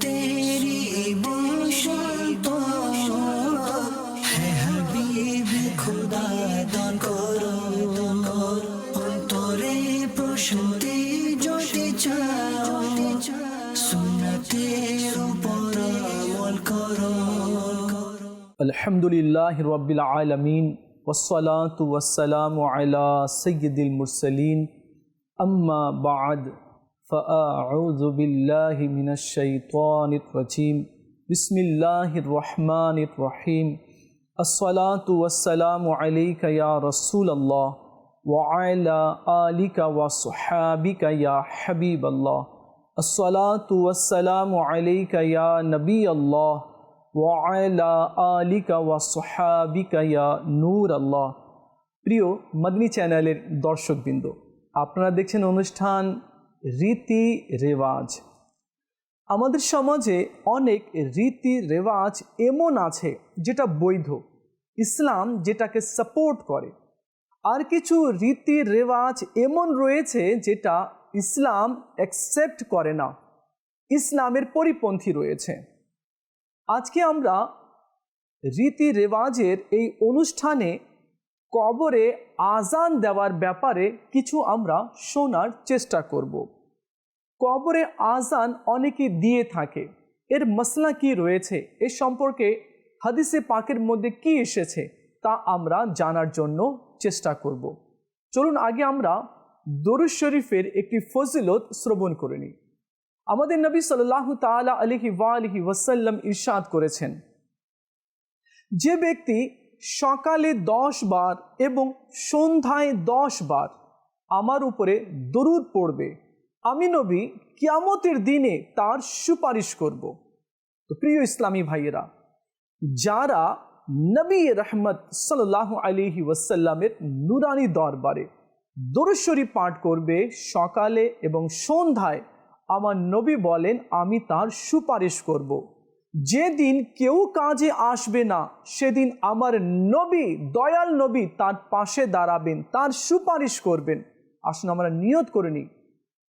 तेरी বসন্ত হে হাবিব খুদা দান করো অন্তরে প্রশান্তি যদি চাও সুন্নতের উপর আমল করো الحمد لله رب العالمين والصلاة والسلام على سيد المرسلين أما بعد فأعوذ بالله من الشيطان الرجيم بسم الله الرحمن الرحيم الصلاة والسلام عليك يا رسول الله وعلى آلك وصحابك يا حبيب الله الصلاة والسلام عليك يا نبي الله ওয়ালা আলিকা ওয়া সোহাবিকা ইয়া নূর আল্লাহ প্রিয় মদনী চ্যানেলের দর্শকবৃন্দ আপনারা দেখছেন অনুষ্ঠান রীতি রেওয়াজ আমাদের সমাজে অনেক রীতি রেওয়াজ এমন আছে যেটা বৈধ। ইসলাম যেটাকে সাপোর্ট করে। আর কিছু রীতি রেওয়াজ এমন রয়েছে যেটা ইসলাম অ্যাকসেপ্ট করে না। ইসলামের পরিপন্থী রয়েছে। আজকে আমরা রীতি রেওয়াজের এই অনুষ্ঠানে কবরে আজান দেওয়ার ব্যাপারে কিছু আমরা শোনার চেষ্টা করব। কবরে আজান অনেকে দিয়ে থাকে। এর মশলা কি রয়েছে? এ সম্পর্কে হাদিসে পাকের মধ্যে কি এসেছে? তা আমরা জানার জন্য চেষ্টা করব। চলুন আগে আমরা দরুদ শরীফের একটি ফজিলত শ্রবণ করে নিই। আমাদের নবী সাল্লাহ তালা আলহি ওয়ালিহি ওয়াসাল্লাম ইরশাদ করেছেন, যে ব্যক্তি সকালে দশ বার এবং সন্ধ্যায় দশ বার আমার উপরে দরুদ পড়বে আমি নবী কিয়ামতের দিনে তার সুপারিশ করব তো প্রিয় ইসলামী ভাইয়েরা, যারা নবী রহমত সাল্লাহ আলিহি ওয়াসাল্লামের নুরানি দরবারে দরুশ্বরী পাঠ করবে সকালে এবং সন্ধ্যায়, আমার নবী বলেন, আমি তার সুপারিশ করব। যেদিন কেউ কাজে আসবে না, সেদিন আমার নবী, দয়াল নবী তার পাশে দাঁড়াবেন, তার সুপারিশ করবেন। আসুন আমরা নিয়ত করে নিই।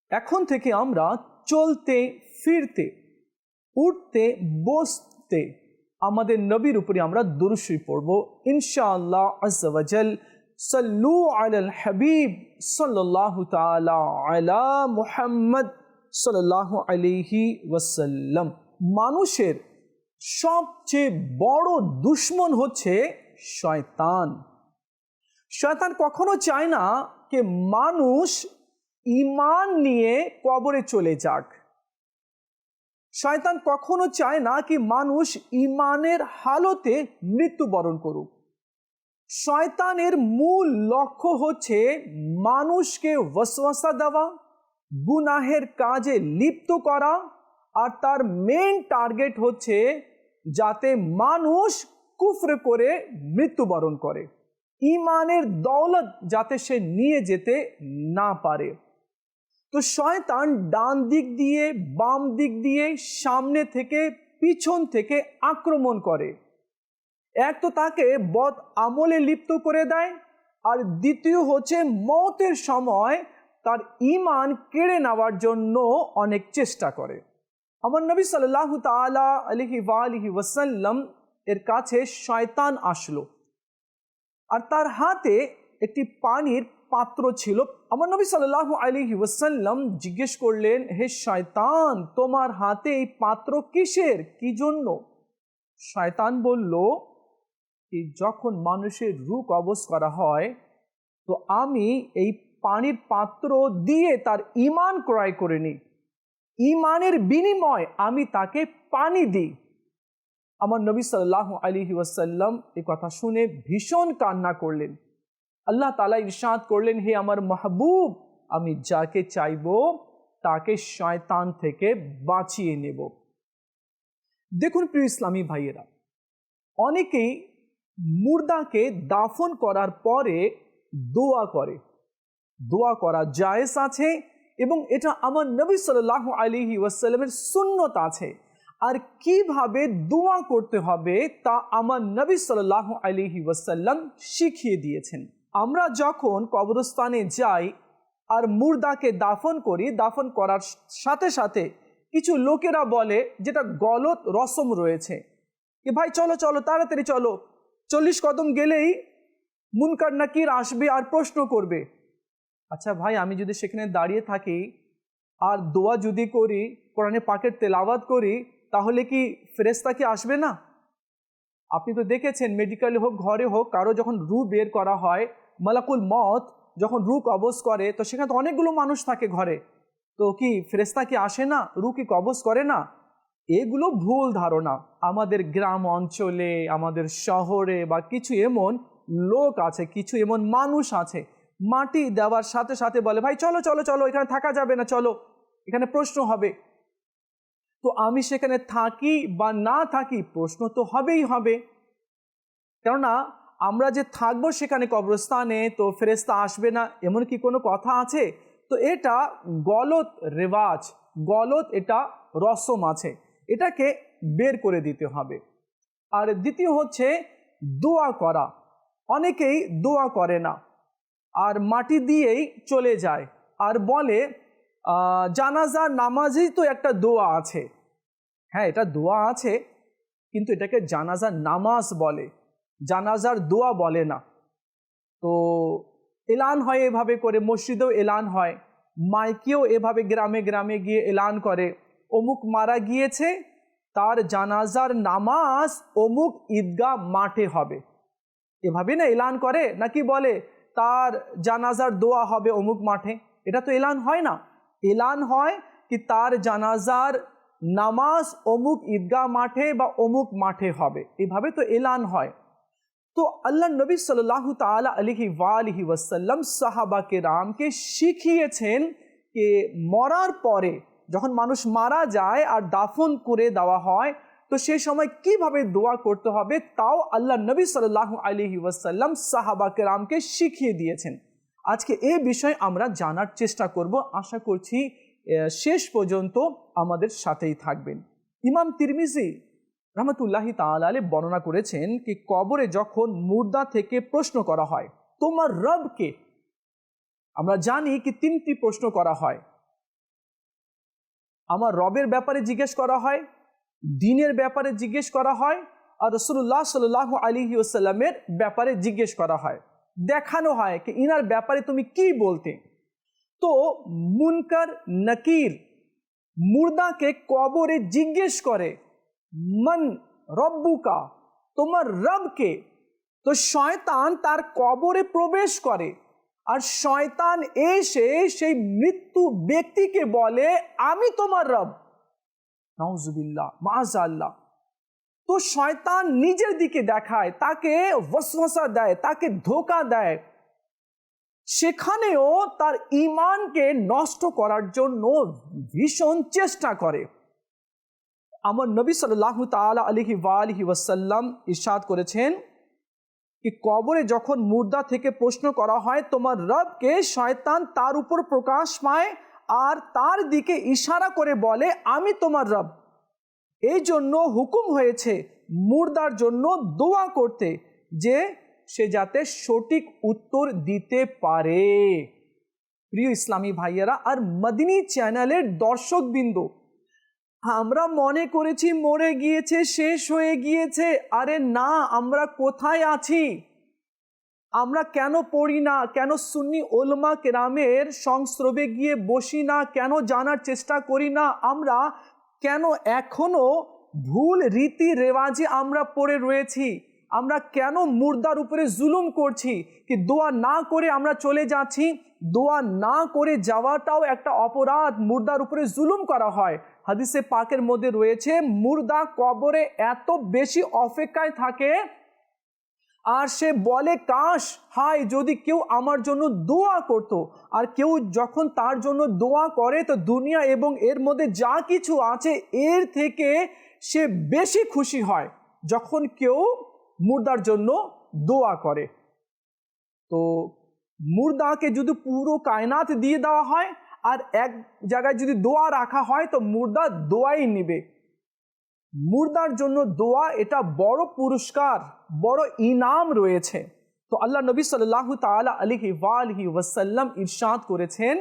এখন থেকে আমরা চলতে, ফিরতে, উঠতে, বসতে আমাদের নবীর উপরে আমরা দুরুশ্রী পড়ব। ইনশাআল্লাহ আজাল সাল্লু আল হাবিব সাল্লাহ তালা আলা মুহাম্মদ সাল্লাহ আলিহি ওয়াসাল্লাম। মানুষের সবচেয়ে বড় দুশ্মন হচ্ছে শয়তান। শয়তান কখনো চায় না যে মানুষ ইমান নিয়ে কবরে চলে যাক। শয়তান কখনো চায় না কি মানুষ ইমানের হালতে মৃত্যুবরণ করুক। শয়তানের মূল লক্ষ্য হচ্ছে মানুষকে ওয়াসওয়াসা দেওয়া, গুনাহের কাজে লিপ্ত করা, আর তার মেন টার্গেট হচ্ছে যাতে মানুষ কুফরে করে মৃত্যুবরণ করে। ইমানের দৌলত যাতে সে নিয়ে যেতে না পারে। তো শয়তান ডান দিক দিয়ে, বাম দিক দিয়ে, সামনে থেকে, পিছন থেকে আক্রমণ করে। এক তো তাকে বদ আমলে লিপ্ত করে দেয়, আর দ্বিতীয় হচ্ছে মতের সময় তার ইমান কেড়ে নেওয়ার জন্য অনেক চেষ্টা করে। আমার নবী সাল্লাহ তালা আলহি ওয়ালিহি ওয়াসাল্লাম এর কাছে শয়তান আসলো। আর তার হাতে একটি পানির পাত্র ছিল। আমার নবী সাল্লাহ আলহি ওয়াসাল্লাম জিজ্ঞেস করলেন, হে শয়তান, তোমার হাতে এই পাত্র কিসের? কি জন্য? শয়তান বলল, কি যখন মানুষের রূপ অবস করা হয়, তো আমি এই পানির পাত্র দিয়ে তার ইমান ক্রয় করে নিই। ইমানের বিনিময় আমি তাকে পানি দিই। আমার নবী সাল্লাহ আলী ওয়াসাল্লাম এ কথা শুনে ভীষণ কান্না করলেন। আল্লাহ তালা ইরশাদ করলেন, হে আমার মাহবুব, আমি যাকে চাইব তাকে শয়তান থেকে বাঁচিয়ে নেব। দেখুন প্রিয় ইসলামী ভাইয়েরা, অনেকেই মুর্দাকে দাফন করার পরে দোয়া করে। দোয়া করা জায়েজ আছে এবং এটা আমার নবী সাল্লাহ আলিহি ওয়াসাল্লামের সুন্নত আছে। আর কীভাবে দোয়া করতে হবে তা আমার নবী সাল্লাহ আলিহি ওয়াসাল্লাম শিখিয়ে দিয়েছেন। আমরা যখন কবরস্থানে যাই আর মুর্দাকে দাফন করি, দাফন করার সাথে সাথে কিছু লোকেরা বলে যেটা গলত রসম রয়েছে। যে ভাই চলো চলো, তাড়াতাড়ি চলো। চল্লিশ কদম গেলেই মুনকার নাকির আসবে আর প্রশ্ন করবে আচ্ছা ভাই, আমি যদি সেখানে দাঁড়িয়ে থাকি আর দোয়া যদি করি কোরআনে পাকের তেলাওয়াত করি, তাহলে কি ফেরেস্তা কি আসবে না? আপনি তো দেখেছেন মেডিকেলে হোক, ঘরে হোক, কারও যখন রু বের করা হয়, মালাকুল মত যখন রু কবজ করে, তো সেখানে তো অনেকগুলো মানুষ থাকে ঘরে। তো কি ফেরেস্তা কি আসে না? রু কি কবজ করে না? এগুলো ভুল ধারণা। আমাদের গ্রাম অঞ্চলে, আমাদের শহরে বা কিছু এমন লোক আছে, কিছু এমন মানুষ আছে মাটি দেওয়ার সাথে সাথে বলে, ভাই, চলো চলো চলো, এখানে থাকা যাবে না, চলো। এখানে প্রশ্ন হবে। তো আমি সেখানে থাকি বা না থাকি, প্রশ্ন তো হবেই হবে। কেননা, আমরা যে থাকব সেখানে কবরস্থানে, তো ফেরেস্তা আসবে না, এমন কি কোনো কথা আছে? তো এটা গলত রেওয়াজ, গলত এটা রসম আছে। এটাকে বের করে দিতে হবে। আর দ্বিতীয় হচ্ছে দোয়া করা। অনেকেই দোয়া করে না। আর মাটি দিয়েই চলে যায়। আর বলে জানাজা নামাজেই তো একটা দোয়া আছে। হ্যাঁ এটা দোয়া আছে, কিন্তু এটাকে জানাজা নামাজ বলে। জানাজার দোয়া বলে না। তো এলান হয় এভাবে করে, মসজিদেও এলান হয়, মাইকেও এভাবে গ্রামে গ্রামে গিয়ে এলান করে। অমুক মারা গিয়েছে, তার জানাজার নামাজ অমুক ঈদগাহ মাঠে হবে। এভাবে না এলান করে, নাকি বলে তার জানাজার দোয়া হবে অমুক মাঠে। এটা তো এলান হয় না। এলান হয় কি তার জানাজার নামাজ অমুক ঈদগাহ মাঠে বা অমুক মাঠে হবে। এভাবে তো এলান হয়। তো আল্লাহ নবী সাল্লাহ তালা আলহি ওয়ালিহি ওয়াসাল্লাম সাহাবাকে রামকে শিখিয়েছেন কে মরার পরে যখন মানুষ মারা যায় আর দাফন করে দেওয়া হয় তো সেই সময় কীভাবে দোয়া করতে হবে, তাও আল্লাহ নবী সাল্লাহ আলহি ওয়াসাল্লাম সাহাবাকে রামকে শিখিয়ে দিয়েছেন। আজকে এ বিষয়ে আমরা জানার চেষ্টা করব। আশা করছি শেষ পর্যন্ত আমাদের সাথেই থাকবেন। ইমাম তিরমিজি রহমতুল্লাহি তাআলা বর্ণনা করেছেন কি, কবরে যখন মুর্দা থেকে প্রশ্ন করা হয়, তোমার রবকে? আমরা জানি কি, তিনটি প্রশ্ন করা হয়। আমার রবের ব্যাপারে জিজ্ঞেস করা হয় দিনের ব্যাপারে জিজ্ঞেস করা হয় আর রসুল্লাহ সাল্লাহ আলী ওসাল্লামের ব্যাপারে জিজ্ঞেস করা হয়। দেখানো হয় কি ইনার ব্যাপারে তুমি কি বলতে? তো মুনকার নকির মুর্দাকে কবরে জিজ্ঞেস করে, মন রব্বুকা? তোমার রবকে। তো শয়তান তার কবরে প্রবেশ করে আর শয়তান এসে সেই মৃত্যু ব্যক্তিকে বলে, আমি তোমার রব। নাউজুবিল্লাহ মাজাল্লাহ তো শয়তান নিজের দিকে দেখায়, তাকে ওয়াসওয়াসা দেয়, তাকে ধোকা দেয়। সেখানেও তার ইমানকে নষ্ট করার জন্য ভীষণ চেষ্টা করে। আমার নবী সাল্লাহ তালা আলহি ওয়ালিহি ওয়াসাল্লাম ইরশাদ করেছেন কি কবরে যখন মুর্দা থেকে প্রশ্ন করা হয়, তোমার রবকে শয়তান তার উপর প্রকাশ পায়? আর তার দিকে ইশারা করে বলে, আমি তোমার রব। এই জন্য হুকুম হয়েছে মুর্দার জন্য দোয়া করতে যে সে যাতে সঠিক উত্তর দিতে পারে। প্রিয় ইসলামী ভাইয়েরা, আর মদিনী চ্যানেলের দর্শকবৃন্দ, আমরা মনে করেছি মরে গিয়েছে, শেষ হয়ে গিয়েছে। আরে না, আমরা কোথায় আছি? আমরা কেন পড়ি না? কেন সুন্নি ওলমা কেরামের সংস্রবে গিয়ে বসি না? কেন জানার চেষ্টা করি না? আমরা কেন এখনও ভুল রীতি রেওয়াজে আমরা পড়ে রয়েছি? আমরা কেন মুর্দার উপরে জুলুম করছি? কি দোয়া না করে আমরা চলে যাচ্ছি? দোয়া না করে যাওয়াটাও একটা অপরাধ। মুর্দার উপরে জুলুম করা হয়। হাদিসে পাকের মধ্যে রয়েছে, মুর্দা কবরে এত বেশি অপেক্ষায় থাকে আর সে বলে, কাশ হাই যদি কেউ আমার জন্য দোয়া করত, আর কেউ যখন তার জন্য দোয়া করে, তো দুনিয়া এবং এর মধ্যে যা কিছু আছে, এর থেকে সে বেশি খুশি হয় যখন কেউ মুর্দার জন্য দোয়া করে। তো মুর্দাকে যদি পুরো কায়নাত দিয়ে দেওয়া হয়, আর এক জায়গায় যদি দোয়া রাখা হয়, তো মুর্দা দোয়াই নিবে। মুর্দার জন্য দোয়া, এটা বড় পুরস্কার, বড় ইনাম রয়েছে। তো আল্লাহ নবী সাল্লাহ তালা আলিহি ওয়ালিহি ওয়াসাল্লাম ইরশাদ করেছেন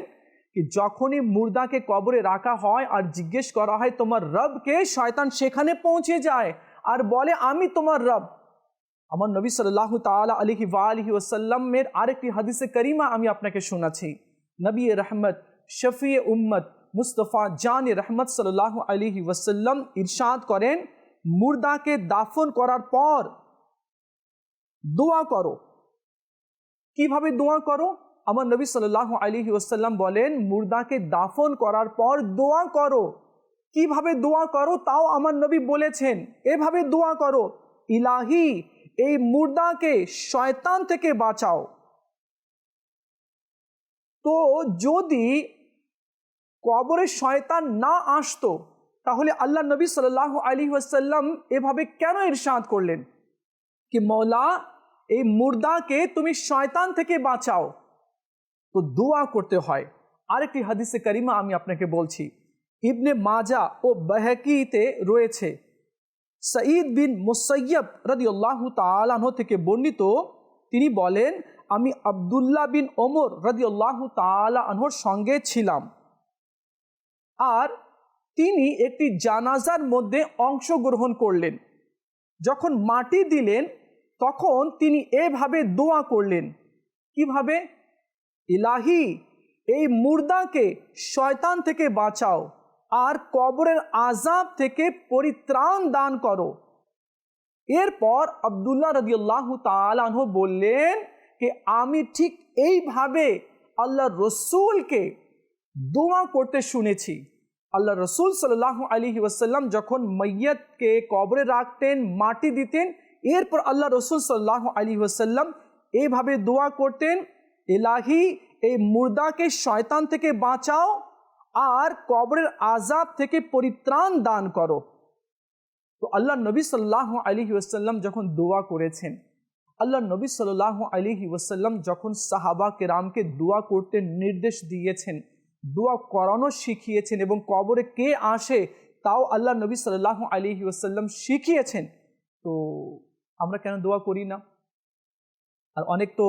কি যখনই মুর্দাকে কবরে রাখা হয় আর জিজ্ঞেস করা হয়, তোমার রবকে? শয়তান সেখানে পৌঁছে যায় আর বলে, আমি তোমার রব। আমার নবী সাল্লাহ তালা আলহি আলহি ওসাল্লামের আরেকটি হাদিসে করিমা আমি আপনাকে শোনাচ্ছি। নবী রহমত শফি উম্মত মুস্তফা জান রহমত সাল্লাহ আলহি ওসাল্লাম ইরশাদ করেন, মুর্দাকে দাফন করার পর দোয়া করো। কীভাবে দোয়া করো? আমার নবী সাল্লাহ আলহি ওসাল্লাম বলেন, মুর্দাকে দাফন করার পর দোয়া করো। কীভাবে দোয়া করো? তাও আমার নবী বলেছেন, এভাবে দোয়া করো। ইলাহি, এই মুর্দাকে শয়তান থেকে বাঁচাও। তো যদি কবরে শয়তান না আসতো, তাহলে আল্লাহ নবী সাল্লাহ আলী ওয়াসাল্লাম এভাবে কেন ইরশাদ করলেন? কি মৌলা এই মুর্দাকে তুমি শয়তান থেকে বাঁচাও। তো দোয়া করতে হয়। আরেকটি হাদিসে করিমা আমি আপনাকে বলছি। ইবনে মাজা ও বেহকিতে রয়েছে। সঈদ বিন মুসৈয়ব রদিউল্লাহ তালাহ থেকে বর্ণিত, তিনি বলেন, আমি আবদুল্লাহ বিন ওমর রদিউল্লাহ তালাহর সঙ্গে ছিলাম। আর তিনি একটি জানাজার মধ্যে অংশগ্রহণ করলেন। যখন মাটি দিলেন, তখন তিনি এভাবে দোয়া করলেন। কীভাবে? ইলাহি, এই মুর্দাকে শয়তান থেকে বাঁচাও আর কবরের আজাব থেকে পরিত্রাণ দান করো। এরপর আবদুল্লাহ রদিউল্লাহ তালাহ বললেন যে আমি ঠিক এইভাবে আল্লাহ রসুলকে দোয়া করতে শুনেছি। আল্লাহ রসুল সাল্লাহ আলী ওয়াসাল্লাম যখন মৈয়তকে কবরে রাখতেন, মাটি দিতেন, এরপর আল্লাহ রসুল সাল্লাহ আলী ওয়াসাল্লাম এইভাবে দোয়া করতেন, এলাহি, এই মুর্দাকে শয়তান থেকে বাঁচাও আর কবরের আজাব থেকে পরিত্রাণ দান করো। তো আল্লাহ নবী সাল্লাহ আলিহি ওসাল্লাম যখন দোয়া করেছেন, আল্লাহ নবী সাল্লাহ আলিহি ওসাল্লাম যখন সাহাবা কেরামকে দোয়া করতে নির্দেশ দিয়েছেন দোয়া করানো শিখিয়েছেন এবং কবরে কে আসে তাও আল্লাহ নবী সাল্লাহ আলী ওসাল্লাম শিখিয়েছেন। তো আমরা কেন দোয়া করি না? আর অনেক তো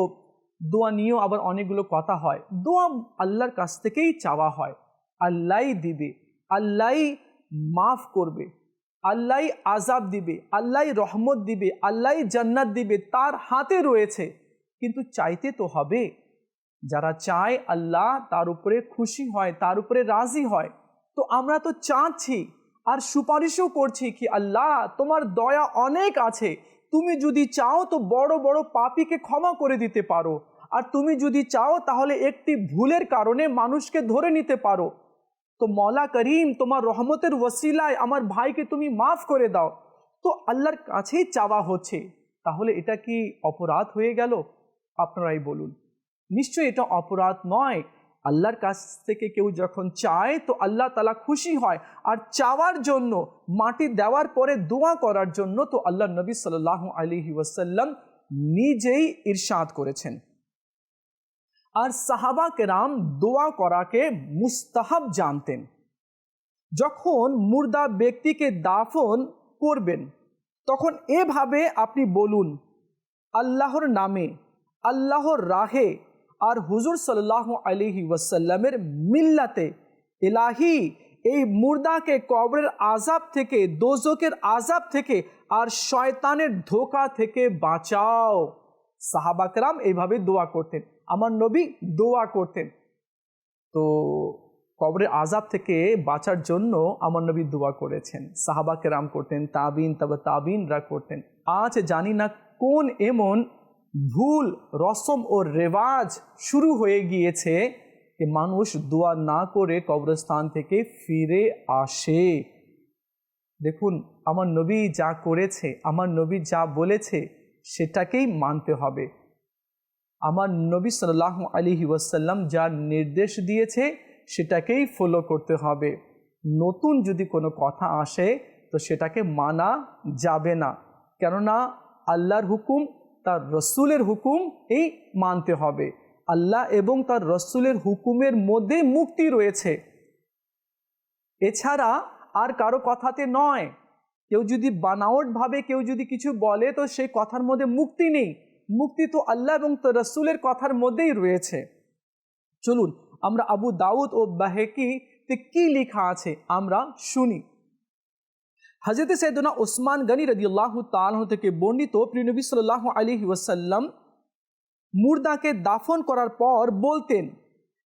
দোয়া নিয়েও আবার অনেকগুলো কথা হয়। দোয়া আল্লাহর কাছ থেকেই চাওয়া হয়। আল্লাহ দিবে, আল্লাহ মাফ করবে, আল্লাহ আজাব দিবে, আল্লাহ রহমত দিবে, আল্লাহ জান্নাত দিবে, তার হাতে রয়েছে। কিন্তু চাইতে তো হবে। যারা চায় আল্লাহ তার উপরে খুশি হয়, তার উপরে রাজি হয়, তো আমরা তো চাচ্ছি আর সুপারিশও করছি কি, আল্লাহ, তোমার দয়া অনেক আছে, তুমি যদি চাও তো বড় বড় পাপিকে ক্ষমা করে দিতে পারো, আর তুমি যদি চাও তাহলে একটি ভুলের কারণে মানুষকে ধরে নিতে পারো। তো মৌলা করিম, তোমার রহমতের ওসিলায় আমার ভাইকে তুমি মাফ করে দাও। তো আল্লাহর কাছেই চাওয়া হচ্ছে, তাহলে এটা কি অপরাধ হয়ে গেল? আপনারাই বলুন। নিশ্চয়ই এটা অপরাধ নয়। আল্লাহর কাছ থেকে কেউ যখন চায়, তো আল্লাহ তালা খুশি হয়। আর চাওয়ার জন্য, মাটি দেওয়ার পরে দোয়া করার জন্য, তো আল্লাহ নবী সাল্লাহ আলিহি ওয়াসাল্লাম নিজেই ইরশাদ করেছেন। আর সাহাবা কেরাম দোয়া করাকে মুস্তাহাব জানতেন। যখন মুর্দা ব্যক্তিকে দাফন করবেন, তখন এভাবে আপনি বলুন, আল্লাহর নামে, আল্লাহর রাহে আর হুজুর সাল্লাহ আলিহি ওয়াসাল্লামের মিল্লাতে এলাহি এই মুর্দাকে কবরের আজাব থেকে দোজকের আজাব থেকে আর শয়তানের ধোকা থেকে বাঁচাও। সাহাবাকরাম এইভাবে দোয়া করতেন। আমার নবী দোয়া করতেন। তো কবরের আজাব থেকে বাঁচার জন্য আমার নবী দোয়া করেছেন। সাহাবাকে রাম করতেন, তাবিন, তবে তাবিনরা করতেন। আজ জানি না কোন এমন ভুল, রসম ও রেওয়াজ শুরু হয়ে গিয়েছে যে মানুষ দোয়া না করে কবরস্থান থেকে ফিরে আসে। দেখুন, আমার নবী যা করেছে, আমার নবী যা বলেছে, সেটাকেই মানতে হবে। আমার নবী সাল্লাহ আলী ওয়াসাল্লাম যা নির্দেশ দিয়েছে, সেটাকেই ফলো করতে হবে। নতুন যদি কোনো কথা আসে, তো সেটাকে মানা যাবে না। কেননা, আল্লাহর হুকুম তার রসুলের হুকুম এই মানতে হবে। আল্লাহ এবং তার রসুলের হুকুমের মধ্যে মুক্তি রয়েছে। এছাড়া আর কারও কথাতে নয়। কেউ যদি বানাওটভাবে কেউ যদি কিছু বলে, তো সেই কথার মধ্যে মুক্তি নেই। মুক্তি তো আল্লাহ এবং তো রসুলের কথার মধ্যেই রয়েছে। চলুন, আমরা আবু দাউদ ও বাহেকিতে কি লেখা আছে, আমরা শুনি। হজরত সৈদনা ওসমান গনি রদিয়াল্লাহ তালহ থেকে বর্ণিত প্রিয় নবী সাল্লাহ আলী ওয়াসাল্লাম মুর্দাকে দাফন করার পর বলতেন,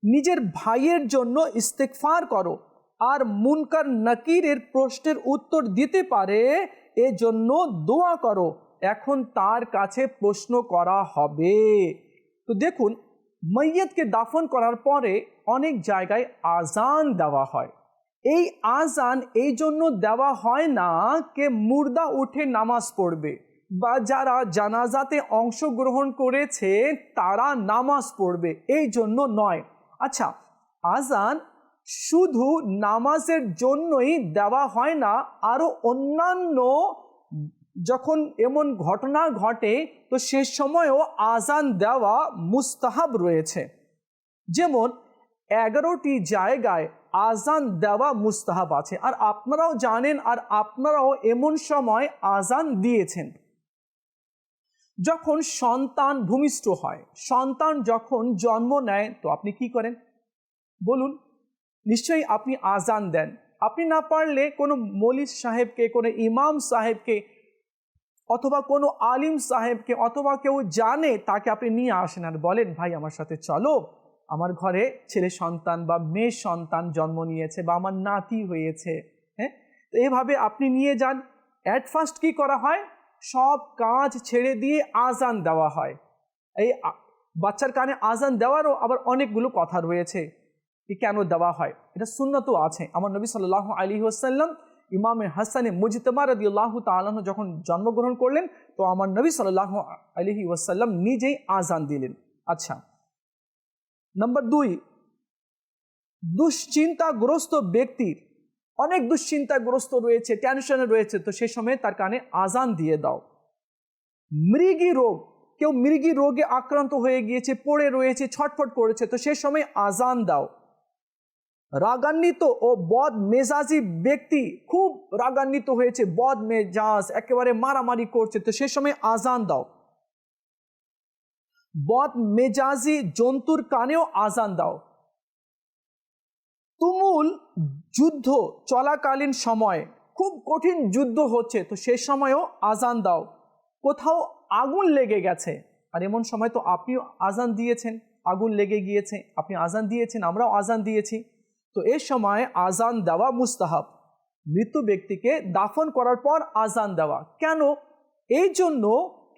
নিজের ভাইয়ের জন্য ইস্তেকফার করো আর মুনকার নকিরের প্রশ্নের উত্তর দিতে পারে, এজন্য দোয়া করো। এখন তার কাছে প্রশ্ন করা হবে। তো দেখুন মৈয়তকে দাফন করার পরে অনেক জায়গায় আজান দেওয়া হয়। এই আজান এই জন্য দেওয়া হয় না কে মুর্দা উঠে নামাজ পড়বে। বা যারা জানাজাতে অংশগ্রহণ করেছে, তারা নামাজ পড়বে। এই জন্য নয়। আচ্ছা আজান শুধু নামাজের জন্যই দেওয়া হয় না আরও অন্যান্য যখন এমন ঘটনা ঘটে, তো সে সময়ও আজান দেওয়া মুস্তাহাব রয়েছে। যেমন, এগারোটি জায়গায় আজান দেওয়া মুস্তাহাব আছে। আর আপনারাও জানেন আর আপনারাও এমন সময় আজান দিয়েছেন। যখন সন্তান ভূমিষ্ঠ হয়, সন্তান যখন জন্ম নেয়, তো আপনি কি করেন? বলুন, নিশ্চয়ই আপনি আজান দেন। আপনি না পারলে কোনো মলিস সাহেবকে, কোনো ইমাম সাহেবকে, অথবা কোনো আলিম সাহেবকে, অথবা কেউ জানে, তাকে আপনি নিয়ে আসেন আর বলেন, ভাই, আমার সাথে চলো। আমার ঘরে ছেলে সন্তান বা মেয়ে সন্তান জন্ম নিয়েছে বা আমার নাতি হয়েছে হ্যাঁ? তো এভাবে আপনি নিয়ে যান। অ্যাট ফার্স্ট কী করা হয়? সব কাজ ছেড়ে দিয়ে আজান দেওয়া হয়। এই বাচ্চার কানে আজান দেওয়ারও আবার অনেকগুলো কথা রয়েছে কি কেন দেওয়া হয়? এটা শূন্যত আছে। আমার নবী সাল্লাহ আলী আসাল্লাম ইমামে হাসানে মুজতমা রদিউল্লাহ তালন যখন জন্মগ্রহণ করলেন, তো আমার নবী সাল্লাহ আলহি ওয়াসাল্লাম নিজেই আজান দিলেন। আচ্ছা নম্বর দুই, দুশ্চিন্তাগ্রস্ত ব্যক্তির, অনেক দুশ্চিন্তাগ্রস্ত রয়েছে টেনশনে রয়েছে, তো সে সময় তার কানে আজান দিয়ে দাও। মৃগী রোগ, কেউ মৃগী রোগে আক্রান্ত হয়ে গিয়েছে, পড়ে রয়েছে, ছটফট করেছে, তো সে সময় আজান দাও। রাগান্বিত ও বদ মেজাজি ব্যক্তি খুব রাগান্বিত হয়েছে বদ মেজাজ একেবারে মারামারি করছে, তো সে সময় আজান দাও। বদ মেজাজি জন্তুর কানেও আজান দাও। তুমুল যুদ্ধ চলাকালীন সময়, খুব কঠিন যুদ্ধ হচ্ছে, তো সে সময়ও আজান দাও। কোথাও আগুন লেগে গেছে, আর এমন সময় তো আপনিও আজান দিয়েছেন, আগুন লেগে গিয়েছে, আপনি আজান দিয়েছেন, আমরাও আজান দিয়েছি। তো এ সময় আজান দেওয়া মুস্তাহাব। মৃত্যু ব্যক্তিকে দাফন করার পর আজান দেওয়া। কেন? এই জন্য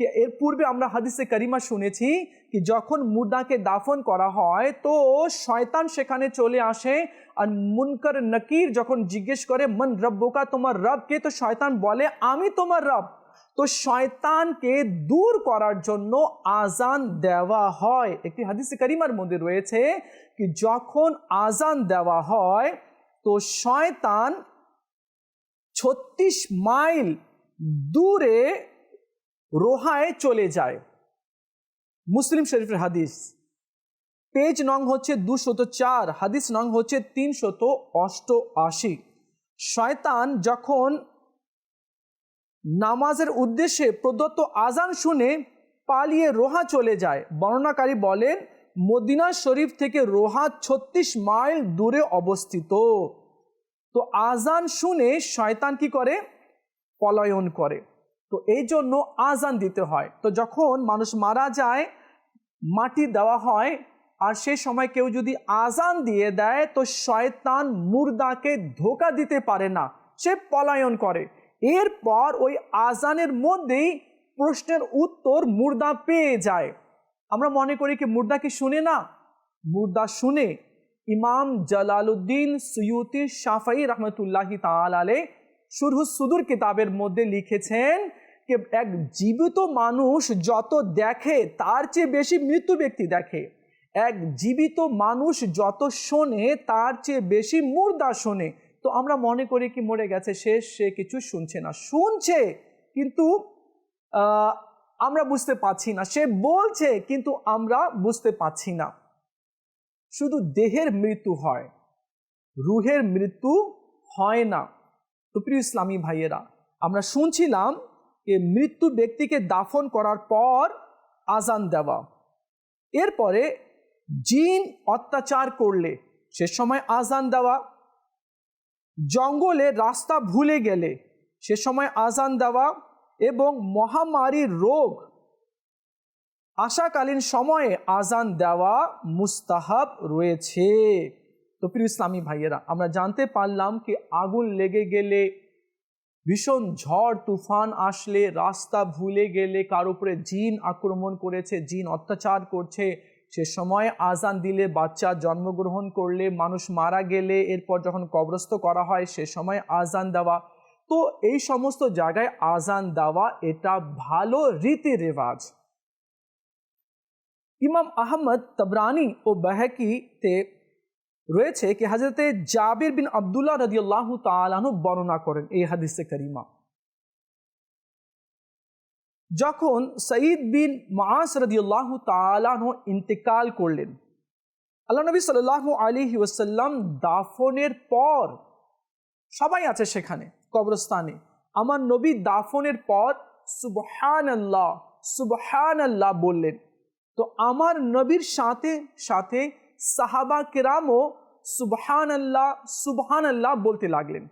এর পূর্বে আমরা হাদিসে করিমা শুনেছি কি যখন মুর্দাকে দাফন করা হয় তো শয়তান সেখানে চলে আসে আর মুনকার নকির যখন জিজ্ঞেস করে, মন রব্বকা, তোমার রবকে তো শয়তান বলে, আমি তোমার রব। তো শয়তানকে দূর করার জন্য আজান দেওয়া হয়। একটি হাদিসে করিমার মধ্যে রয়েছে কি যখন আজান দেওয়া হয় তো শয়তান ছত্রিশ মাইল দূরে রোহায় চলে যায়। মুসলিম শরীফের হাদিস। পেজ নং হচ্ছে দুশত চার, হাদিস নং হচ্ছে তিনশত অষ্টআশি। শয়তান যখন নামাজের উদ্দেশ্যে প্রদত্ত আজান শুনে পালিয়ে রোহা চলে যায়, বর্ণনাকারী বলেন, মদিনা শরীফ থেকে রোহা ছত্রিশ মাইল দূরে অবস্থিত। তো আজান শুনে শয়তান কি করে? পলায়ন করে। তো এই জন্য আজান দিতে হয়। তো যখন মানুষ মারা যায়, মাটি দেওয়া হয়, আর সে সময় কেউ যদি আজান দিয়ে দেয়, তো শয়তান মুর্দাকে ধোকা দিতে পারে না। সে পলায়ন করে। এরপর ওই আজানের মধ্যেই প্রশ্নের উত্তর মুর্দা পেয়ে যায়। আমরা মনে করি কি মুর্দা কি শুনে না? মুর্দা শুনে। ইমাম জালালুদ্দিন সৈয়ুতি সাফাই রহমতুল্লাহি তালে সুরহু সুদুর কিতাবের মধ্যে লিখেছেন যে এক জীবিত মানুষ যত দেখে, তার চেয়ে বেশি মৃত্যু ব্যক্তি দেখে। এক জীবিত মানুষ যত শোনে, তার চেয়ে বেশি মুর্দা শোনে। তো আমরা মনে করি কি, মরে গেছে সে সে কিছু শুনছে না। শুনছে, কিন্তু আমরা বুঝতে পাচ্ছি না। সে বলছে, কিন্তু আমরা বুঝতে পাচ্ছি না। শুধু দেহের মৃত্যু হয়, রুহের মৃত্যু হয় না। তো প্রিয় ইসলামী ভাইয়েরা, আমরা শুনছিলাম যে মৃত্যু ব্যক্তিকে দাফন করার পর আজান দেওয়া। এরপরে জিন অত্যাচার করলে, সে সময় আজান দেওয়া। জঙ্গলে রাস্তা ভুলে গেলে, সে সময় আজান দেওয়া এবং মহামারীর রোগ। আশাকালীন সময়ে আজান দেওয়া মুস্তাহাব রয়েছে। তো প্রিয় ইসলামী ভাইয়েরা, আমরা জানতে পারলাম কি আগুন লেগে গেলে, ভীষণ ঝড়, তুফান আসলে, রাস্তা ভুলে গেলে কার উপরে জিন আক্রমণ করেছে, জিন অত্যাচার করছে, সে সময় আজান দিলে বাচ্চা জন্মগ্রহণ করলে, মানুষ মারা গেলে, এরপর যখন কবরস্থ করা হয়, সে সময় আজান দেওয়া। তো এই সমস্ত জায়গায় আজান দেওয়া এটা ভালো রীতি রেওয়াজ। ইমাম আহমদ তবরানি ও বেহকিতে রয়েছে কি হাজরতে জাবির বিন আবদুল্লাহ রদিয়াল্লাহ তালাহু বর্ণনা করেন এই হাদিসে করিমা। যখন সঈদ বিন মাস রদিয়াল্লাহ তালাহ ইন্তেকাল করলেন, আল্লাহ নবী সাল্লাহ আলী ওসাল্লাম দাফনের পর সবাই আছে সেখানে, কবরস্থানে। আমার নবী দাফনের পর সুবহান আল্লাহ সুবহান আল্লাহ বললেন। তো আমার নবীর সাথে সাথে সাহাবা কেরামও সুবহান আল্লাহ সুবহান আল্লাহ বলতে লাগলেন।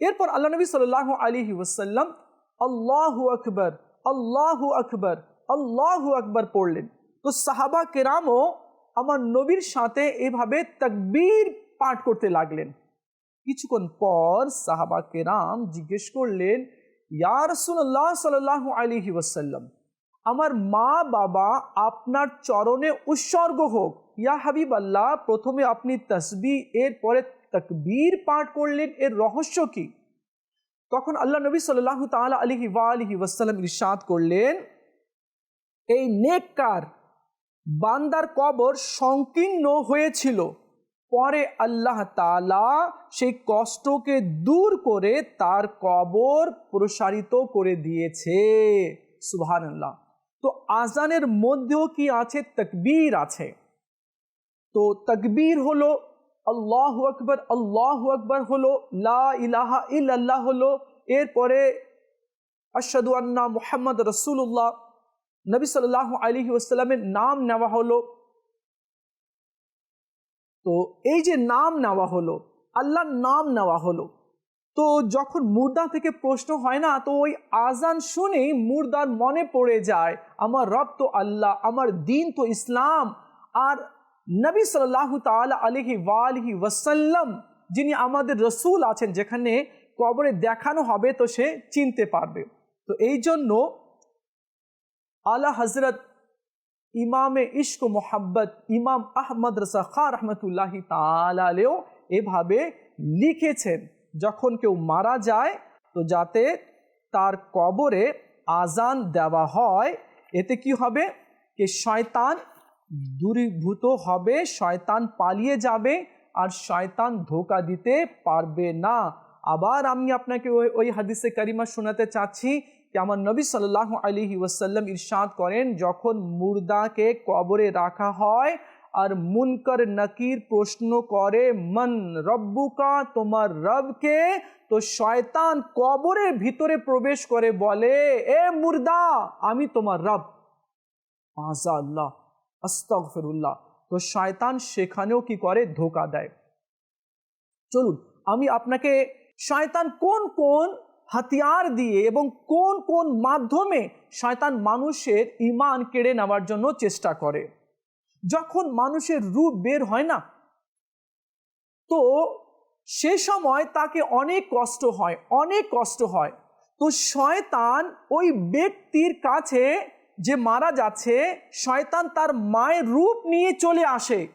এরপর আল্লাহ নবী সাল্লাহ আলী ওসাল্লাম আল্লাহু আকবর আল্লাহু আকবর আল্লাহু আকবর পড়লেন। তো সাহাবা কেরামও আমার নবীর সাথে এভাবে তকবীর পাঠ করতে লাগলেন। কিছুক্ষণ পর সাহাবা কেরাম জিজ্ঞেস করলেন, ইয়া রসুল্লাহ সাল্লাহ আলিহি ওসাল্লাম আমার মা বাবা আপনার চরণে উৎসর্গ হোক ইয়া হাবিব আল্লাহ, প্রথমে আপনি তসবি, এরপরে তকবীর পাঠ করলেন, এর রহস্য কি? তখন আল্লাহ নবী সাল্লাহ তালা আলহি ওয়া আলহি ওয়াসাল্লাম ইরশাদ করলেন, এই নেককার বান্দার কবর সংকীর্ণ হয়েছিল। পরে আল্লাহ তালা সেই কষ্টকে দূর করে তার কবর প্রসারিত করে দিয়েছে। আল্লাহ তো আজানের মধ্যেও কি আছে? তকবীর আছে। তো তকবীর হলো আল্লাহ আকবর আল্লাহ আকবর হলো, লা ইলাহা ইল্লাল্লাহ হলো, এরপরে আশাদু আন্না মুহাম্মদ রসুল্লাহ নবী সাল্লাহ আলী ওসাল্লামের নাম নেওয়া হলো। তো এই যে নাম নেওয়া হলো, আল্লাহর নাম নেওয়া হলো, তো যখন মুর্দা থেকে প্রশ্ন হয় না, তো ওই আজান শুনেই মুর্দার মনে পড়ে যায়, আমার রব তো আল্লাহ, আমার দিন তো ইসলাম, আর নবী সাল্লাহ তাল আলহি ওয়ালহি ওয়াসাল্লাম, যিনি আমাদের রসুল আছেন, যেখানে কবরে দেখানো হবে, তো সে চিনতে পারবে। তো এই জন্য আলা হজরত ইমামে ইশক মোহাব্বত ইমাম আহমদ রসা খা রহমতুল্লাহি তালেও এভাবে লিখেছেন, যখন কেউ মারা যায়, তো যাতে তার কবরে আজান দেওয়া হয়, এতে কি হবে? কে শয়তান দূরীভূত হবে, শয়তান পালিয়ে যাবে আর শয়তান ধোকা দিতে পারবে না। আবার আমি আপনাকে ওই ওই হাদিসে কারিমা শোনাতে চাচ্ছি যে আমার নবী সাল্লাহ আলহি ওয়াসাল্লাম ইরশাদ করেন, যখন মুর্দাকে কবরে রাখা হয় আর মুনকর নকির প্রশ্ন করে, মন রব্বুকা, তোমার রবকে? তো শয়তান কবরের ভিতরে প্রবেশ করে বলে, এ মুর্দা, আমি তোমার রব। মাজা আস্তগফিরুল্লাহ। তো শয়তান সেখানেও কি করে? ধোকা দেয়। চলুন, আমি আপনাকে শয়তান কোন কোন হাতিয়ার দিয়ে এবং কোন কোন মাধ্যমে শয়তান মানুষের ইমান কেড়ে নেওয়ার জন্য চেষ্টা করে? যখন মানুষের রূপ বের হয় না, তো সে সময় তাকে অনেক কষ্ট হয়, অনেক কষ্ট হয়। তো শয়তান ওই ব্যক্তির কাছে যে মারা যাচ্ছে, শয়তান তার মায়ের রূপ নিয়ে চলে আসে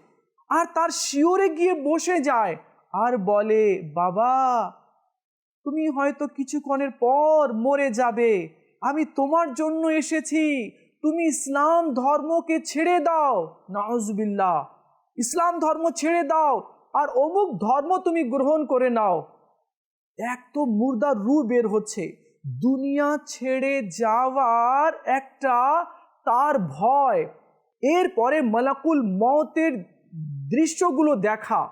আর তার শিওরে গিয়ে বসে যায় আর বলে, বাবা, তুমি হয়তো কিছুক্ষণের পর মরে যাবে। আমি তোমার জন্য এসেছি। তুমি ইসলাম ধর্মকে ছেড়ে দাও। নজবিল্লা ইসলাম ধর্ম ছেড়ে দাও আর অমুক ধর্ম তুমি গ্রহণ করে নাও। এক তো মুর্দার রু বের হচ্ছে। দুনিয়া ছেড়ে যাওয়ার একটা তার ভয়। এরপরে মালাকুল মতের দৃশ্যগুলো দেখা।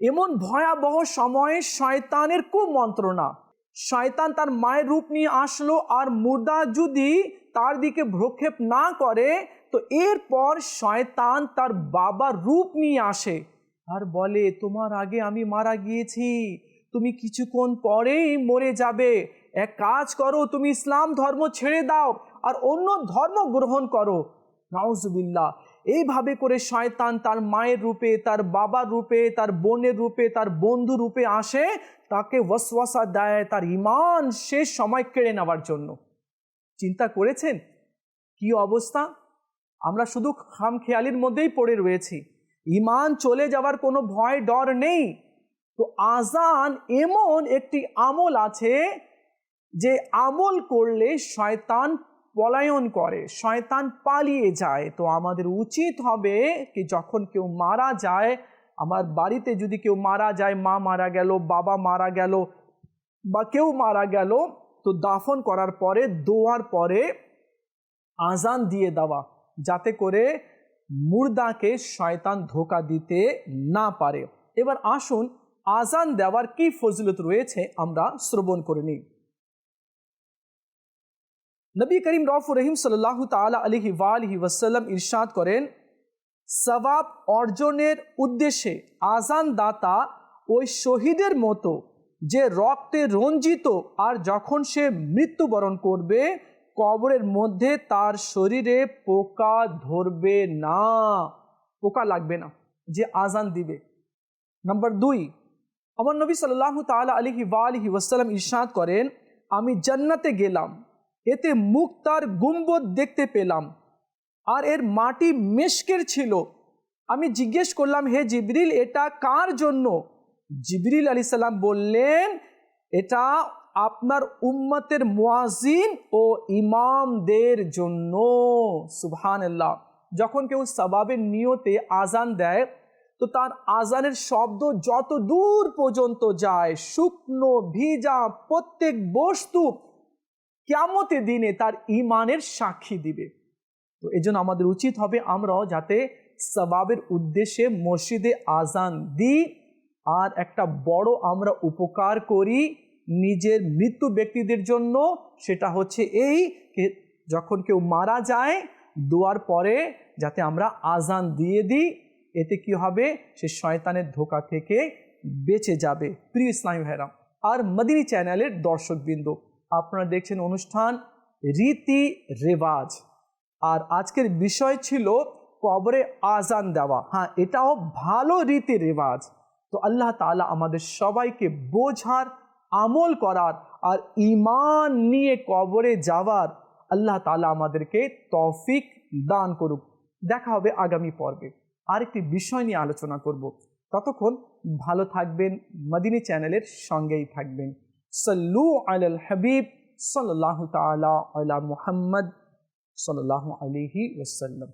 এমন ভয়াবহ সময়ে শয়তানের কুমন্ত্রণা। শয়তান তার মায়ের রূপ নিয়ে আসলো আর মুর্দা যদি তার দিকে ভ্রক্ষেপ না করে, তো এরপর শয়তান তার বাবার রূপ নিয়ে আসে। আর বলে, তোমার আগে আমি মারা গিয়েছি। তুমি কিছুক্ষণ পরেই মরে যাবে। এক কাজ করো, তুমি ইসলাম ধর্ম ছেড়ে দাও আর অন্য ধর্ম গ্রহণ করো। নাউজুবিল্লাহ। এইভাবে করে শয়তান তার মায়ের রূপে, তার বাবার রূপে, তার বোনের রূপে, তার বন্ধু রূপে আসে, তাকে ওয়াসওয়াসা দেয়, তার ইমান শেষ সময় কেড়ে নেওয়ার জন্য। চিন্তা করেছেন? কি অবস্থা? আমরা শুধু খামখেয়ালির মধ্যেই পড়ে রয়েছি। ইমান চলে যাওয়ার কোনো ভয় ডর নেই। তো আজান এমন একটি আমল আছে যে আমল করলে শয়তান পলায়ন করে, শয়তান পালিয়ে যায়। তো আমাদের উচিত হবে কি যখন কেউ মারা যায়, আমার বাড়িতে যদি কেউ মারা যায়, মা মারা গেল, বাবা মারা গেল বা কেউ মারা গেল, তো দাফন করার পরে, দোয়ার পরে আজান দিয়ে দেওয়া, যাতে করে মুর্দাকে শয়তান ধোকা দিতে না পারে। এবার আসুন আজান দেওয়ার কি ফজিলত রয়েছে, আমরা শ্রবণ করে নিই। নবী করিম রফ রহিম সাল্লাহ তালা আলহি ওয়ালহি ওয়াসাল্লাম ইরশাদ করেন সবাব অর্জনের উদ্দেশ্যে আজান দাতা ওই শহীদের মতো যে রক্তে রঞ্জিত আর যখন সে মৃত্যুবরণ করবে, কবরের মধ্যে তার শরীরে পোকা ধরবে না। পোকা লাগবে না, যে আজান দিবে। নাম্বার দুই আমার নবী সাল্লাহ তালা আলহি ওয়ালহি ওয়াসাল্লাম ইরশাদ করেন, আমি জান্নাতে গেলাম। এতে মুখ তার গুম্বদ দেখতে পেলাম। আর এর মাটি মেশকের ছিল। আমি জিজ্ঞেস করলাম, হে জিবরিল, এটা কার জন্য? জিবরিল আলী সাল্লাম বললেন, এটা আপনার উম্মতের মুয়াজিন ও ইমামদের জন্য। সুবহান আল্লাহ যখন কেউ সবাবের নিয়তে আজান দেয় তো তার আজানের শব্দ যত দূর পর্যন্ত যায়, শুকনো, ভিজা প্রত্যেক বস্তু কেমতে দিনে তার ইমানের সাক্ষী দিবে। তো এই জন্য আমাদের উচিত হবে আমরাও যাতে সবাবের উদ্দেশ্যে মসজিদে আজান দিই আর একটা বড় আমরা উপকার করি নিজের মৃত্যু ব্যক্তিদের জন্য, সেটা হচ্ছে এই যখন কেউ মারা যায়, দোয়ার পরে যাতে আমরা আজান দিয়ে দিই এতে কি হবে? সে শয়তানের ধোকা থেকে বেঁচে যাবে। প্রিয় ইসলামী ভাইরাম আর মদিনী চ্যানেলের দর্শকবৃন্দ, আপনারা দেখছেন অনুষ্ঠান রীতি রেওয়াজ। আর আজকের বিষয় ছিল কবরে আজান দেওয়া। হ্যাঁ এটাও ভালো রীতি রেওয়াজ। তো আল্লাহ তালা আমাদের সবাইকে বোঝার, আমল করার আর ইমান নিয়ে কবরে যাওয়ার আল্লাহ তালা আমাদেরকে তৌফিক দান করুক। দেখা হবে আগামী পর্বে। আরেকটি বিষয় নিয়ে আলোচনা করব। ততক্ষণ ভালো থাকবেন, মদিনী চ্যানেলের সঙ্গেই থাকবেন। সল্লু আল হাবিব সাল্লাহ তালা মুহাম্মদ সাল্লাহ আলিহি ওসাল্লাম